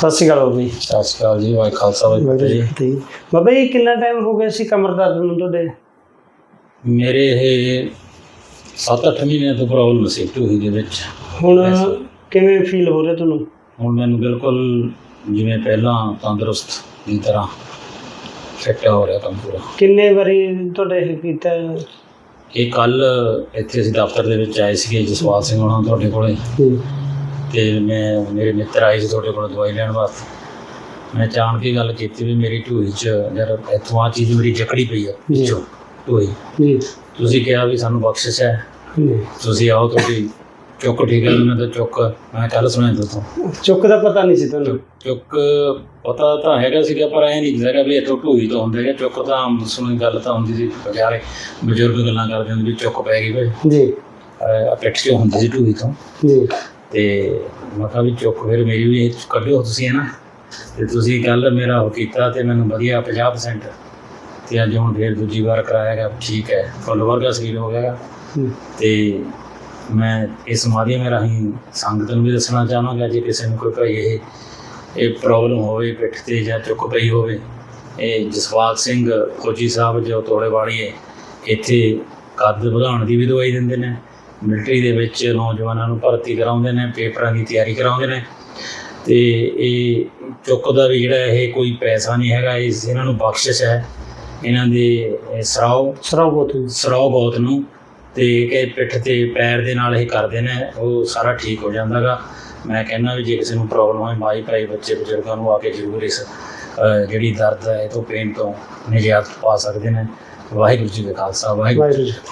ਸਤਿ ਸ਼੍ਰੀ ਅਕਾਲ ਬਾਬਾ ਜੀ। ਸਤਿ ਸ਼੍ਰੀ ਅਕਾਲ ਜੀ ਵਾਹਿ ਖਾਲਸਾ ਵਾਹਿਗੁਰੂ ਜੀ ਬਾਬਾ ਜੀ ਕਿੰਨਾ ਟਾਈਮ ਹੋ ਗਿਆ ਸੀ ਕਮਰ ਦਰਦ ਨੂੰ ਤੁਹਾਡੇ? ਮੇਰੇ ਇਹ 7-8 ਮਹੀਨਿਆਂ ਤੋਂ ਪ੍ਰੋਬਲਮ ਸੀ ਟੂਹੀ ਦੇ ਵਿੱਚ। ਹੁਣ ਕਿਵੇਂ ਫੀਲ ਹੋ ਰਿਹਾ ਤੁਹਾਨੂੰ? ਹੁਣ ਮੈਨੂੰ ਬਿਲਕੁਲ ਜਿਵੇਂ ਪਹਿਲਾਂ ਤੰਦਰੁਸਤ ਦੀ ਤਰ੍ਹਾਂ ਫਿੱਟ ਹੋ ਰਿਹਾ ਕੰਮ ਪੂਰਾ। ਕਿੰਨੇ ਵਾਰੀ ਤੁਹਾਡੇ ਇਹ ਕੀਤਾ? ਇਹ ਕੱਲ ਇੱਥੇ ਅਸੀਂ ਦਫ਼ਤਰ ਦੇ ਵਿੱਚ ਆਏ ਸੀਗੇ ਜਸਵਾਲ ਸਿੰਘ ਹੋਣਾ ਤੁਹਾਡੇ ਕੋਲੇ। ਜੀ ਤੇ ਮੈਂ ਮੇਰੇ ਮਿੱਤਰ ਆਏ ਸੀ ਤੁਹਾਡੇ ਕੋਲ ਦਵਾਈ ਲੈਣ ਵਾਸਤੇ। ਮੈਂ ਜਾਣ ਕੇ ਗੱਲ ਕੀਤੀ ਵੀ ਮੇਰੀ ਢੂਹੀ 'ਚ ਜਦ ਇੱਥੋਂ ਆ ਚੀਜ਼ ਮੇਰੀ ਜਕੜੀ ਪਈ ਆ। ਵਿੱਚੋਂ ਢੂਹੀ ਜੀ। ਤੁਸੀਂ ਕਿਹਾ ਵੀ ਸਾਨੂੰ ਬਖਸ਼ਿਸ਼ ਹੈ। ਤੁਸੀਂ ਆਓ ਤੁਹਾਡੀ ਚੁੱਕ ਠੀਕ ਹੈ ਮੈਂ ਤਾਂ ਚੁੱਕ ਮੈਂ ਕੱਲ ਸੁਣਿਆ ਤੁਹਾਨੂੰ ਚੁੱਕ ਦਾ ਪਤਾ ਨਹੀਂ ਸੀ ਤੁਹਾਨੂੰ। ਚੁੱਕ ਪਤਾ ਤਾਂ ਹੈਗਾ ਸੀਗਾ ਪਰ ਐ ਨਹੀਂ ਹੈਗਾ ਵੀ ਇੱਥੋਂ ਢੂਈ ਤੋਂ ਹੁੰਦੇ ਹੈਗੇ। ਚੁੱਕ ਤਾਂ ਆਮ ਸੁਣੀ ਗੱਲ ਤਾਂ ਹੁੰਦੀ ਸੀ ਬਜ਼ਾਰੇ। ਬਜ਼ੁਰਗ ਗੱਲਾਂ ਕਰਦੇ ਹੁੰਦੇ ਵੀ ਚੁੱਕ ਪੈ ਗਈ ਭਾਈ। ਜੀ। ਪਿੱਠ ਹੁੰਦੀ ਸੀ ਢੂਈ ਤੋਂ। ਜੀ। ਤੇ ਮੈਂ ਕਿਹਾ ਵੀ ਚੁੱਕ ਫਿਰ ਮੇਰੀ ਵੀ ਇਹ ਕੱਢਿਓ ਤੁਸੀਂ ਹੈ ਨਾ ਤੇ ਤੁਸੀਂ ਕੱਲ ਮੇਰਾ ਉਹ ਕੀਤਾ ਤੇ ਮੈਨੂੰ ਵਧੀਆ 50% ਤੇ ਅੱਜ ਹੁਣ ਫਿਰ ਦੂਜੀ ਵਾਰ ਕਰਾਇਆ ਗਿਆ ਠੀਕ ਹੈ ਫੁੱਲ ਵਰਗਾ ਸਰੀਰ ਹੋ ਗਿਆ। ਹੂੰ। ਤੇ ਮੈਂ ਇਸ ਮਾਧਿਅਮ ਰਾਹੀਂ ਸੰਗਤ ਨੂੰ ਵੀ ਦੱਸਣਾ ਚਾਹਾਂਗਾ ਜੇ ਕਿਸੇ ਨੂੰ ਕੋਈ ਭਾਈ ਇਹ ਇਹ ਪ੍ਰੋਬਲਮ ਹੋਵੇ ਪਿੱਠ ਤੇ ਜਾਂ ਚੁੱਕ ਪਈ ਹੋਵੇ ਇਹ ਜਸਵਾਲ ਸਿੰਘ ਫੌਜੀ ਸਾਹਿਬ ਜੋ ਤੋੜੇ ਵਾਲੀ ਹੈ ਇੱਥੇ ਕੱਦ ਵਧਾਉਣ ਦੀ ਵੀ ਦਵਾਈ ਦਿੰਦੇ ਨੇ ਮਿਲਟਰੀ ਦੇ ਵਿੱਚ ਨੌਜਵਾਨਾਂ ਨੂੰ ਭਰਤੀ ਕਰਾਉਂਦੇ ਨੇ ਪੇਪਰਾਂ ਦੀ ਤਿਆਰੀ ਕਰਾਉਂਦੇ ਨੇ। ਤੇ ਇਹ ਚੁੱਕ ਦਾ ਵੀ ਜਿਹੜਾ ਇਹ ਕੋਈ ਪੈਸਾ ਨਹੀਂ ਹੈਗਾ ਇਸ ਇਹਨਾਂ ਨੂੰ ਬਖਸ਼ਿਸ਼ ਹੈ। ਇਹਨਾਂ ਦੇ ਇਹ ਸਰਾਓ ਸਰਾਉ ਬਹੁਤ ਸਰਾਓ ਬਹੁਤ ਨੂੰ ਤੇ ਕਿ ਪਿੱਠ ਤੇ ਪੈਰ ਦੇ ਨਾਲ ਇਹ ਕਰਦੇ ਨੇ ਉਹ ਸਾਰਾ ਠੀਕ ਹੋ ਜਾਂਦਾਗਾ। ਮੈਂ ਕਹਿੰਦਾ ਵੀ ਜੇ ਕਿਸੇ ਨੂੰ ਪ੍ਰੋਬਲਮ ਹੋਏ ਮਾਈ ਭਾਈ ਬੱਚੇ ਬਜ਼ੁਰਗਾਂ ਨੂੰ ਆ ਕੇ ਜ਼ਰੂਰ ਇਸ ਜਿਹੜੀ ਦਰਦ ਹੈ ਇਹ ਤੋਂ ਪੇਨ ਤੋਂ ਨਿਜਾਤ ਪਾ ਸਕਦੇ ਨੇ। ਵਾਹਿਗੁਰੂ ਜੀ ਕਾ ਖਾਲਸਾ ਵਾਹਿਗੁਰੂ ਵਾਹਿਗੁਰੂ ਜੀ